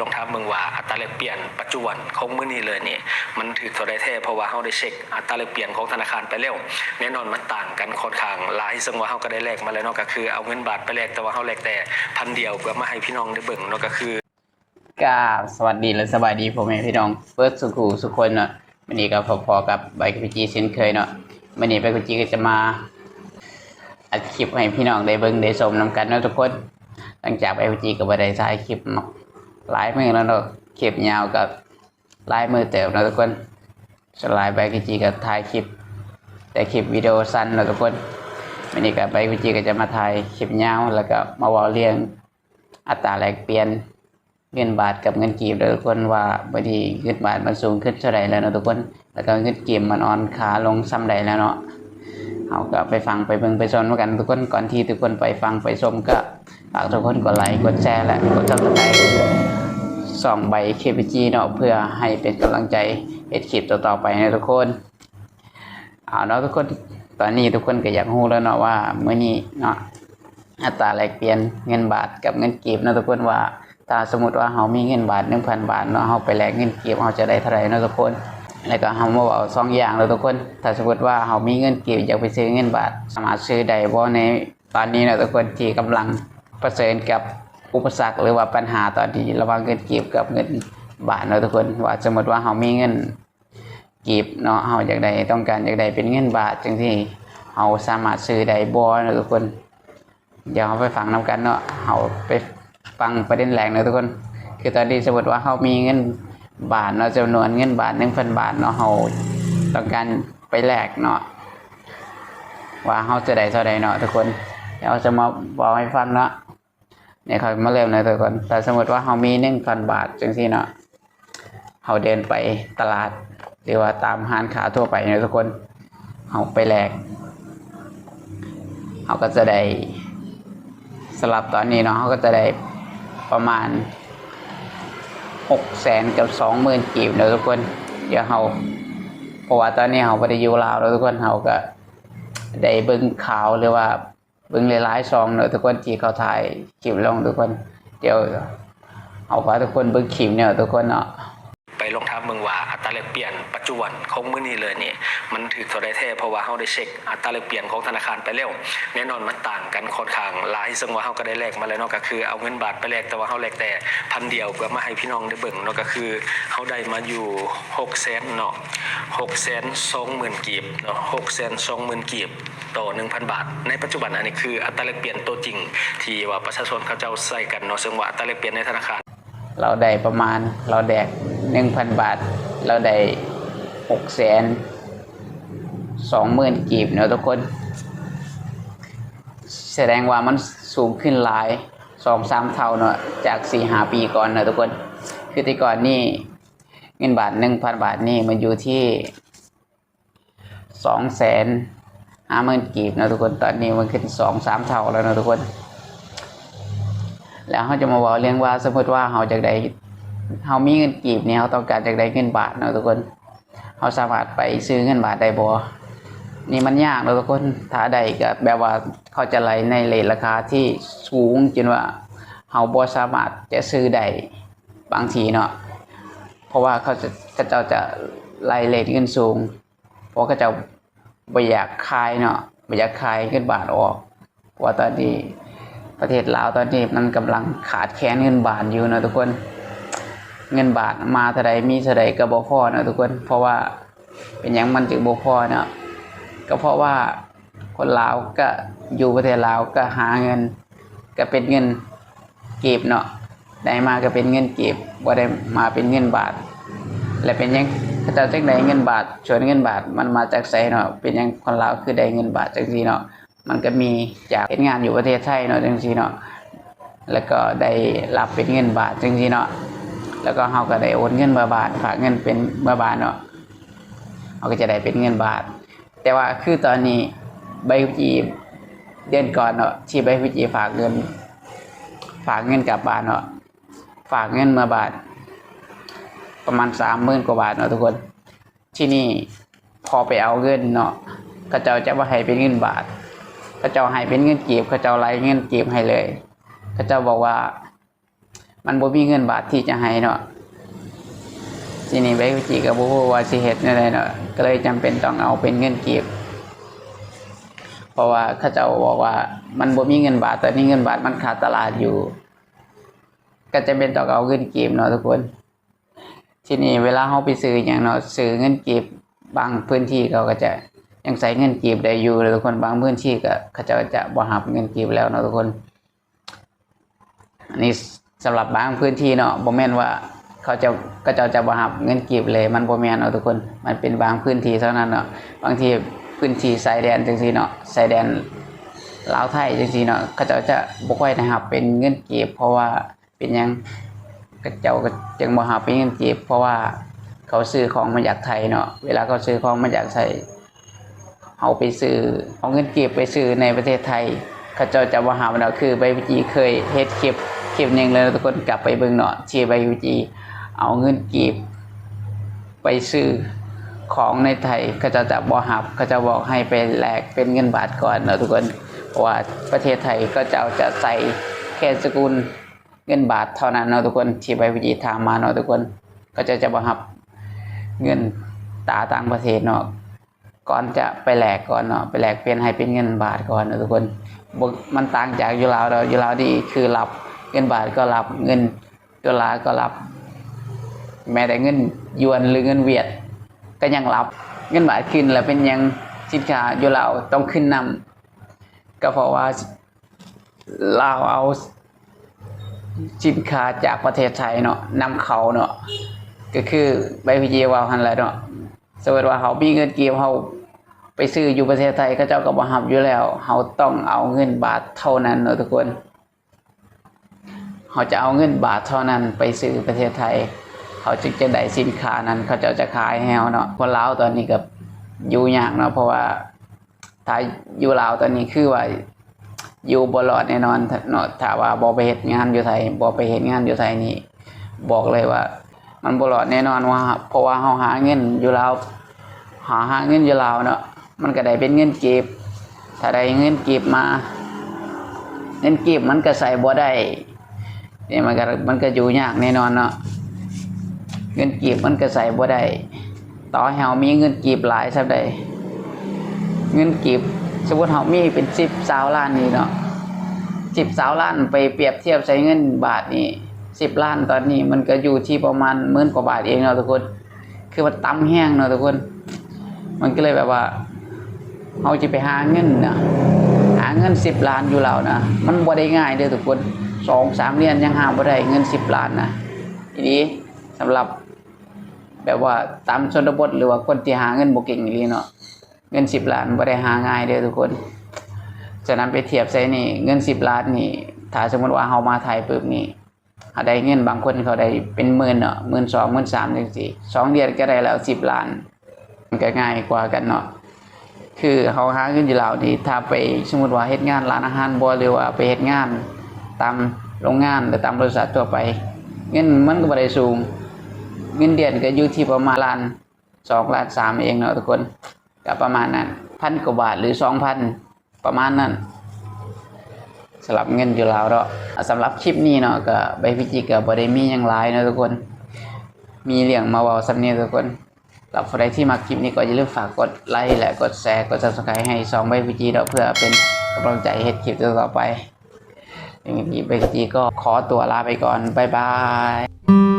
ลงถามเมืองว่าอัตราแลกเปลี่ยนปัจจุบันของมื้อนี้เลยนี่มันถือเท่าใดแท้เพราะว่าเฮาได้เช็คอัตราแลกเปลี่ยนของธนาคารไปแล้วแน่นอนมันต่างกันค่อนข้างหลายซึ่งว่าเฮาก็ได้แลกมาแล้วเนาะก็คือเอาเงินบาทไปแลกแต่ว่าเฮาแลกแต่พันเดียวเพื่อมาให้พี่น้องได้เบิ่งเนาะก็คือกาสวัสดีและสบายดีผมเองพี่น้องเฟิร์สสุขูสุคนเนาะวันนี้ก็พอๆกับใบกพีจีเช่นเคยเนาะวันนี้ใบกพีจีก็จะมาอัดคลิปให้พี่น้องได้เบิ่งได้ชมนำกันเนาะทุกคนหลังจากใบกพีจีก็บ่ได้ถ่ายคลิปมา หลายมือแล้วเนาะคลิปยาวกับหลายมือเติมเนาะทุกคนสลายใบกพีจีก็ถ่ายคลิป แต่คลิปวิดีโอสั้นเนาะทุกคนวันนี้ก็ใบกพีจีก็จะมาถ่ายคลิปยาวแล้วก็มาว้าเรื่องอัตราแลกเปลี่ยนเงินบาทกับเงินกีบเด้อทุกคนว่าบางทีเงินบาทมันสูงขึ้นเท่าไรแล้วเนาะทุกคน แล้วก็เงินกีบมันอ่อนขาลงซ้ำใดแล้วเนาะเอาก็ไปฟังไปเบิ่งไปชมกันทุกคนก่อนที่ทุกคนไปฟังไปชมก็ฝากทุกคนกดไลค์กดแชร์และกดซับสไครต์ สองใบ KPG เนาะเพื่อให้เป็นกำลังใจเอ็ดคลิปต่อๆไปนะทุกคนเอาเนาะทุกคนตอนนี้ทุกคนก็อยากรู้แล้วเนาะว่าเมื้อนี้เนาะอัตราแลกเปลี่ยนเงินบาทกับเงินกีบนะทุกคนว่าถ้าสมมติว่าเรามีเงินบาทหนึ่งพันบาทเนาะเราไปแลกเงินเก็บเราจะได้เท่าไหร่นะทุกคนแล้วก็เรามาเอาสองอย่างเลยทุกคน ถ้าสมมติว่าเรามีเงินเก็บอยากไปซื้อเงินบาท สามารถซื้อได้บ่ในตอนนี้เนาะทุกคนที่กำลังประเผชิญกับ อุปสรรคหรือว่าปัญหาตอนที่ระหว่างเงินเก็บกับเงินบาทเนาะทุกคนว่าสมมติว่าเรามีเงินเก็บเนาะเราอยากได้ต้องการอยากได้เป็นเงินบาทจังที่เราสามารถซื้อได้บ่เนาะทุกคนเดี๋ยวเราไปฟังนํกันเนาะเราไปฟังประเด็นแรกเนาะทุกคน คือตอนนี้สมมติว่าเขามีเงินบาทเนาะจำนวนเงินบาทหนึ่งพันบาทเนาะเขาต้องการไปแลกเนาะว่าเขาจะได้เท่าใดเนาะทุกคนเดี๋ยวจะมาบอกให้ฟังเนาะ นี่ยเขามาเริ่มเลยทุกคนแต่สมมติว่าเขามีหนึ่งพันบาทจังซี่เนาะเขาเดินไปตลาด หรือว่าตามห้างค้าทั่วไปเนะทุกคนเขาไปแลกเขาก็จะได้สลับตอนนี้เนาะเขาก็จะได้ประมาณหกแสนกับสองหมื่นกีบเนอะทุกคน เดี๋ยวเราเพราะว่าตอนนี้เราไปได้อยู่ลาวแล้วทุกคนเราก็ได้เบิ่งข่าวหรือว่า เบิ่งหลายๆซองเนอะทุกคนที่เขาถ่ายคลิปลงทุกคน เดี๋ยวเอาพาทุกคนเบิ่งคลิปเนี่ยทุกคนเนาะไปลงถามเมืองว่า ตราแลกเปลี่ยนปัจจุบันของมื้อนี้เลยนี่มันถือเท่าใดแท้เพราะว่าเฮาได้เช็คอัตราแลกเปลี่ยนของธนาคารไปแล้วแน่นอนมันต่างกันค่อนข้างหลายซึ่งว่าเฮาก็ได้แลกมาแล้วเนาะก็คือเอาเงินบาทไปแลกแต่ว่าเฮาแลกแต่พันเดียวเพื่อมาให้พี่น้องได้เบิ่งเนาะก็คือเฮาได้มาอยู่6แสนเนาะ6แสน20,000กีบเนาะ6แสน20,000กีบต่อ 1,000 บาท ในปัจจุบันอันนี้คืออัตราแลกเปลี่ยนตัวจริง ที่ว่าประชาชนเขาเจ้าใส่กันเนาะซึ่งว่าอัตราแลกเปลี่ยนในธนาคาร เราได้ประมาณเราแดกหนึ่งพันบาท เราได้หกแสนสองหมื่นกีบเนอะทุกคน แสดงว่ามันสูงขึ้นหลายสองสามเท่าเนอะจากสี่หาปีก่อนเนอะทุกคน คือแต่ก่อนนี่เงินบาทหนึ่งพันบาทนี่มันอยู่ที่สองแสนห้าหมื่นกีบเนอะทุกคนตอนนี้มันขึ้นสองสามเท่าแล้วเนอะทุกคน แล้วเขาจะมาบอกเรื่องว่าสมมติว่าเขาจากใด เขามีเงินกีบเนี่ยเขาต้องการจากใดเงินบาทเนาะทุกคนเขาสามารถไปซื้อเงินบาทได้บ่นี่มันยากเนาะทุกคนถ้าใดก็แบบว่าเขาจะไหลในเลทราคาที่สูงจนว่าเขาบ่สามารถจะซื้อได้บางทีเนาะเพราะว่าเขาจะเขาเจ้าจะไล่เลทเงินสูง เพราะเขาจะบ่อยากขายเนาะบ่อยากขายเงินบาทออกเพราะว่าตอนนี้ประเทศลาวตอนนี้มันกำลังขาดแคลนเงินบาทอยู่นะทุกคน เงินบาทมาเท่าใดมีเท่าใดก็บ่พอนะทุกคน เพราะว่าเป็นหยังมันจึงบ่พอเนาะก็เพราะว่าคนลาวก็อยู่ประเทศลาวก็หาเงิน ก็เป็นเงินเกีบเนาะได้มาก็เป็นเงินเกีบบ่ได้มาเป็นเงินบาท และเป็นยังเขาเจ้าจักได้เงินบาทส่วนเงินบาทมันมาจากไสเนาะเป็นยังคนลาวคือได้เงินบาทจังซี่เนาะมันก็มีจากเฮ็ดงานอยู่ประเทศไทยเนาะจังซี่เนาะแล้วก็ได้รับเป็นเงินบาทจังซี่เนาะ แล้วก็เฮาก็ได้โอนเงินมาบาทฝากเงินเป็นมาบาทเนาะเฮาก็จะได้เป็นเงินบาท แต่ว่าคือตอนนี้ใบขับขี่เดือนก่อนเนาะที่ใบขับขี่ฝากเงิน ฝากเงินกลับบาทเนาะฝากเงินมาบาท ประมาณ30,000กว่าบาทเนาะทุกคน ที่นี่พอไปเอาเงินเนาะเขาเจ้าจะว่าให้เป็นเงินบาทเขาเจ้าให้เป็นเงินเกีบเขาเจ้าไล่เงินเกีบให้เลยเขาเจ้าบอกว่า มันบ่มีเงินบาทที่จะให้เนาะทีนี้ใบกุจิกับบ่ฮู้ว่าสิเฮ็ดแนวใดเนาะก็เลยจำเป็นต้องเอาเป็นเงินเกีบเพราะว่าเขาเจ้าบอกว่า มันบ่มีเงินบาท แต่นี่เงินบาทมันขาดตลาดอยู่ ก็จะเป็นต้องเอาเงินเกีบเนาะทุกคน ทีนี้เวลาเราไปซื้ออย่างเนาะซื้อเงินเกีบบางพื้นที่เขาก็จะยังใส่เงินเกีบได้อยู่เลยทุกคนบางพื้นที่ก็เขาเจะจะบ่หับเงินเกีบแล้วเนาะทุกคนอันนี้ สำหรับบางพื้นที่เนาะบ่แม่นว่าเขาจะก็จะจะบ่หับเงินกีบเลยมันบ่แม่นเนาทุกคน มันเป็นบางพื้นที่เท่านั้นเนาะบางทีพื้นที่ชายแดนจังซี่เนาะชายแดนลาวไทยจังซี่เนาะเขาจะจะบ่ค่อยได้หับเป็นเงินกีบเพราะว่าเป็นหยังเขาเจ้าก็จึงบ่หับเป็นเงินกีบเพราะว่าเขาซื้อของมาจากไทยเนาะเวลาเขาซื้อของมาจากไทยเอาไปซื้อเอาเงินเกีบไปซื้อในประเทศไทยเขาเจ้าจะบ่หับเนาะคือใบวิจีเคยเฮ็ดคลิป ลิปหนึงเลยทุกคนกลับไปเบิ่งเนาะที่ใบวิจีเอาเงินกีบ ไปซื้อของในไทยเขาจะจะบอหับเขาจะบอกให้ไปแลกเป็นเงินบาทก่อนเนอะทุกคนเพราะว่าประเทศไทยก็จะเอาจะใส่แค่สกุลเงินบาทเท่านั้นเนอะทุกคนที่ใบวิจีถามมาเนอะทุกคนก็จะจะบอหับเงินตาต่างประเทศเนาะก่อนจะไปแลกก่อนเนาะไปแลกเปลี่ยนให้เป็นเงินบาทก่อนเนอะทุกคนมันต่างจากยู่ลาวเรายู่ลาวนี่คือรับ เงินบาทก็รับเงินดอลลาร์ก็รับ แม้แต่เงินยวนหรือเงินเวียด ก็ยังรับ เงินบาทขึ้นแล้วเป็นยังสินค้าอยู่เราวต้องขึ้นนำก็เพราะว่าเราวเอาสินค้าจากประเทศไทยเนาะนำเขาเนาะก็คือใบพีจีวาวหันแหละเนาะสมมติว่าเขามีเงินเกีบเขาไปซื้ออยู่ประเทศไทยก็เจ้าก็บ่หับอยู่แล้วเขาต้องเอาเงินบาทเท่านั้นเนาะทุกคน เขาจะเอาเงินบาทเท่านั้นไปซื้อประเทศไทย เขาจึงจะได้สินค้านั้น เขาจะจะขายให้เราเนาะคนลาวตอนนี้ก็อยู่ยากเนาะเพราะว่าถ้าอยู่ลาวตอนนี้คือว่าอยู่บ่รอดแน่นอนเนาะถ้าว่าบ่ไปเฮ็ดงานอยู่ไทยบ่ไปเฮ็ดงานอยู่ไทยนี่บอกเลยว่า มันบ่รอดแน่นอนว่า เพราะว่าเฮาหาเงินอยู่ลาวหาหาเงินอยู่ลาวเนาะมันก็ได้เป็นเงินเก็บถ้าได้เงินเก็บมา เงินเก็บมันก็ใส่บ่ได้ นี่มันก็มันก็อยู่ยากแน่นอนเนาะเงินกีบมันก็ใส่บ่ได้ต่อเฮามีเงินกีบหลายสักใดเงินกีบสมมติเฮามีเป็นสิบสาวล้านนี่เนาะสิบสาวล้านไปเปรียบเทียบใช้เงินบาทนี่สิบล้านตอนนี้มันก็อยู่ที่ประมาณหมื่นกว่าบาทเองเนาะทุกคน คือมันต่ำแห้งเนาะทุกคน มันก็เลยแบบว่าเฮาจะไปหาเงินนะหาเงินสิบล้านอยู่แล้วนะมันบ่ได้ง่ายเด้อทุกคน สองสามเดือนยังหาบ่ได้เงินสิบล้านนะทีนี้สำหรับแบบว่าตามชนบทหรือว่าคนที่หาเงินบ่เก่งอีหลีเนาะเงินสิบล้านบ่ได้หาง่ายเด้อทุกคนฉะนั้นไปเทียบใส่นี่เงินสิบล้านนี่ถ้าสมมติว่าเฮามาไทยปุ๊บนี่หาได้เงินบางคนเขาได้เป็นหมื่นเนาะหมื่นสองหมื่นสามจังซี่สองเดือนก็ได้แล้วสิบล้าน มันก็ง่ายกว่ากันเนาะคือเฮาหาเงินอยู่ลาวนี่ถ้าไปสมมติว่าเฮ็ดงานร้านอาหารบ่หรือว่าไปเฮ็ดงาน ตามโรงงานหรือตามบริษัททั่วไป เงินมันก็บ่ได้สูง เงินเดือนก็อยู่ที่ประมาณล้านสองล้านสามเองเนาะทุกคนก็ประมาณนั้นพันกว่าบาทหรือสองพันประมาณนั้นสำหรับเงินอยู่แลาวเนาะสำหรับคลิปนี้เนาะก็ใบพิจิก็บ่ได้มีหยังหลายเนาะทุกคน มีเรื่องมาเว้าสำเนียงทุกคนหรับใครที่มาคลิปนี้ก็อย่าลืมฝากกดไลค์และกดแชร์กด Subscribe ให้สองใบพิจิเนาะเพื่อเป็นกำลังใจให้คลิปต่อไป อย่างนี้ใบพิจิก็ขอตัวลาไปก่อน บ๊ายบาย